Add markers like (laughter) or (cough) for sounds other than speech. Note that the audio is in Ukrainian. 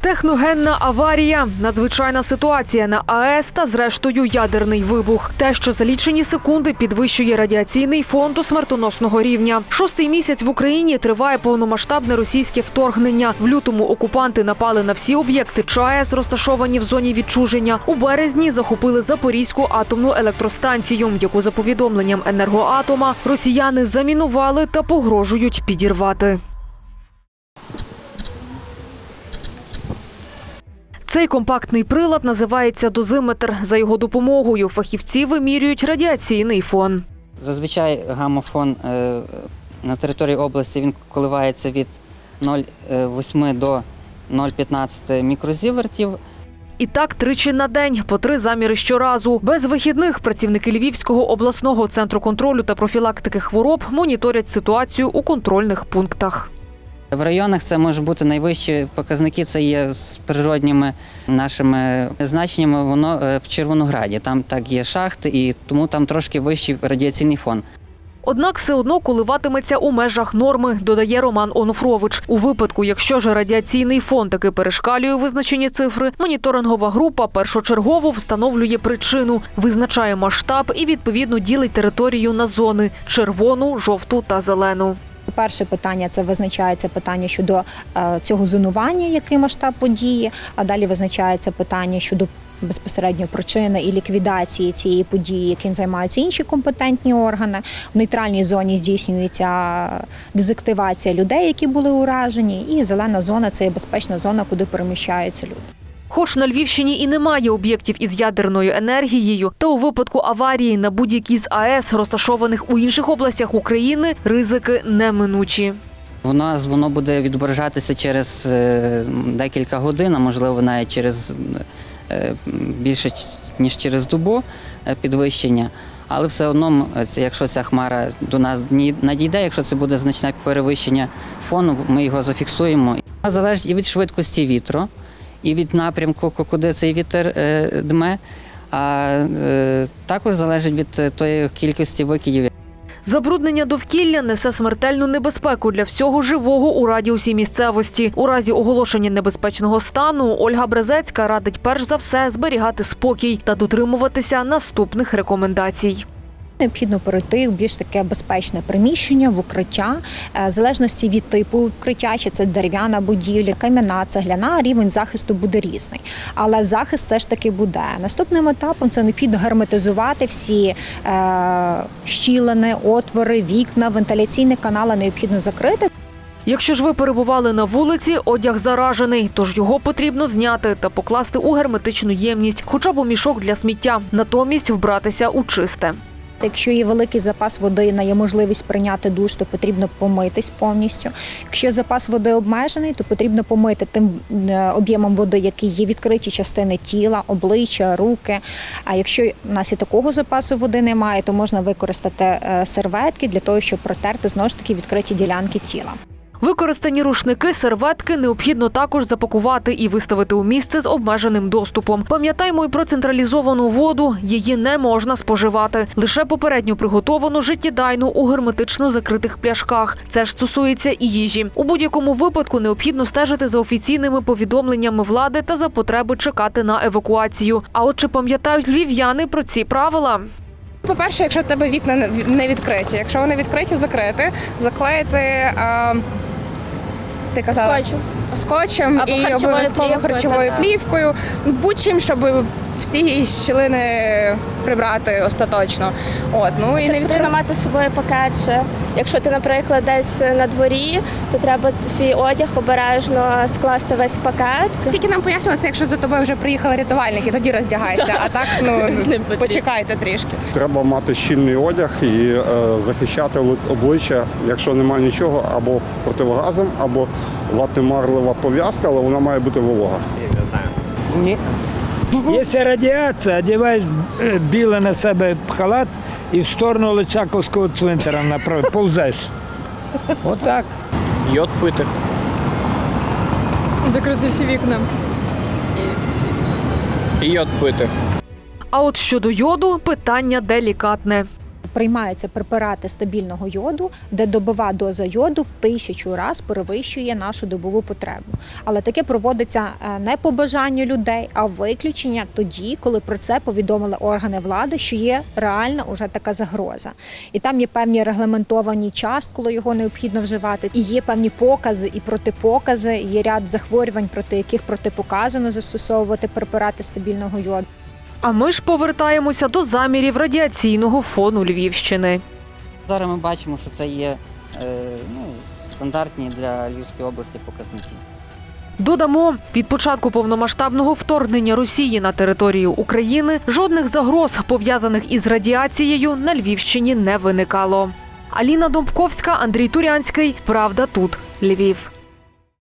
Техногенна аварія, надзвичайна ситуація на АЕС та, зрештою, ядерний вибух. Те, що за лічені секунди підвищує радіаційний фон до смертоносного рівня. Шостий місяць в Україні триває повномасштабне російське вторгнення. В лютому окупанти напали на всі об'єкти ЧАЕС, розташовані в зоні відчуження. У березні захопили Запорізьку атомну електростанцію, яку за повідомленням енергоатома росіяни замінували та погрожують підірвати. Цей компактний прилад називається дозиметр. За його допомогою фахівці вимірюють радіаційний фон. Зазвичай гамофон е, на території області він коливається від 0,8 до 0,15 мікрозівертів. І так тричі на день, по три заміри щоразу. Без вихідних працівники Львівського обласного центру контролю та профілактики хвороб моніторять ситуацію у контрольних пунктах. В районах це можуть бути найвищі показники. Це є з природніми нашими значеннями. Воно е, в Червонограді. Там так є шахти, і тому там трошки вищий радіаційний фон. Однак все одно коливатиметься у межах норми, додає Роман Онуфрович. У випадку, якщо ж радіаційний фон таки перешкалює визначені цифри, моніторингова група першочергово встановлює причину, визначає масштаб і відповідно ділить територію на зони червону, жовту та зелену. Перше питання це визначається питання щодо е, цього зонування, який масштаб події. А далі визначається питання щодо безпосередньо причини і ліквідації цієї події, яким займаються інші компетентні органи. В нейтральній зоні здійснюється дезактивація людей, які були уражені, і зелена зона це є безпечна зона, куди переміщаються люди. Хоч на Львівщині і немає об'єктів із ядерною енергією, та у випадку аварії на будь-якій з АЕС, розташованих у інших областях України, ризики неминучі. У нас воно буде відображатися через е, декілька годин, а можливо навіть через е, більше ніж через добу е, підвищення. Але все одно, якщо ця хмара до нас надійде, якщо це буде значне перевищення фону, ми його зафіксуємо. Залежить і від швидкості вітру, і від напрямку, ку- куди цей вітер е, дме, а е, також залежить від е, тої кількості викидів, Забруднення довкілля несе смертельну небезпеку для всього живого у радіусі місцевості. У разі оголошення небезпечного стану Ольга Брезецька радить перш за все зберігати спокій та дотримуватися наступних рекомендацій. Необхідно перейти в більш таке безпечне приміщення, в укриття, Е, в залежності від типу укриття, чи це дерев'яна будівля, кам'яна, цегляна, рівень захисту буде різний. Але захист все ж таки буде. Наступним етапом це необхідно герметизувати всі е, щілини, отвори, вікна, вентиляційні канали необхідно закрити. Якщо ж ви перебували на вулиці, одяг заражений, тож його потрібно зняти та покласти у герметичну ємність, хоча б у мішок для сміття, натомість вбратися у чисте. Якщо є великий запас води на є можливість прийняти душ, то потрібно помитись повністю. Якщо запас води обмежений, то потрібно помити тим е, об'ємом води, який є відкриті частини тіла, обличчя, руки. А якщо в нас і такого запасу води немає, то можна використати е, серветки для того, щоб протерти знову ж таки відкриті ділянки тіла. Використані рушники, серветки необхідно також запакувати і виставити у місце з обмеженим доступом. Пам'ятаймо й про централізовану воду. Її не можна споживати. Лише попередньо приготовану життєдайну у герметично закритих пляшках. Це ж стосується і їжі. У будь-якому випадку необхідно стежити за офіційними повідомленнями влади та за потреби чекати на евакуацію. А от чи пам'ятають львів'яни про ці правила? По-перше, якщо в тебе вікна не відкриті, якщо вони відкриті, закрити, заклеїти. А, ти казала? Скотчем. Скотчем Або і харчовою обов'язково плівкою, харчовою та-та. плівкою, будь-чим, щоб всі щілини прибрати остаточно. От, ну і не Потрібно мати з собою пакет ще. Якщо ти, наприклад, десь на дворі, то треба свій одяг обережно скласти весь пакет. Скільки нам пояснювали, це якщо за тобою вже приїхали рятувальники, тоді роздягайся, а так ну (laughs) почекайте трішки. Треба мати щільний одяг і е, захищати обличчя, якщо немає нічого, або противогазом, або ватимарлива пов'язка, але вона має бути волога. Якщо радіація, одягаєш е, біле на себе халат і в сторону Личаковського цвинтара направ, (laughs) повзеш. Отак. Йод пити. Закрити всі вікна. І всі. І йод пити. А от щодо йоду питання делікатне. Приймаються препарати стабільного йоду, де добова доза йоду в тисячу раз перевищує нашу добову потребу. Але таке проводиться е, не по бажанню людей, а виключення тоді, коли про це повідомили органи влади, що є реальна уже така загроза. І там є певні регламентовані час, коли його необхідно вживати, і є певні покази і протипокази. Є ряд захворювань, проти яких протипоказано застосовувати препарати стабільного йоду. А ми ж повертаємося до замірів радіаційного фону Львівщини. Зараз ми бачимо, що це є е, ну, стандартні для Львівської області показники. Додамо, від початку повномасштабного вторгнення Росії на територію України жодних загроз, пов'язаних із радіацією, на Львівщині не виникало. Аліна Домбковська, Андрій Турянський. Правда тут. Львів.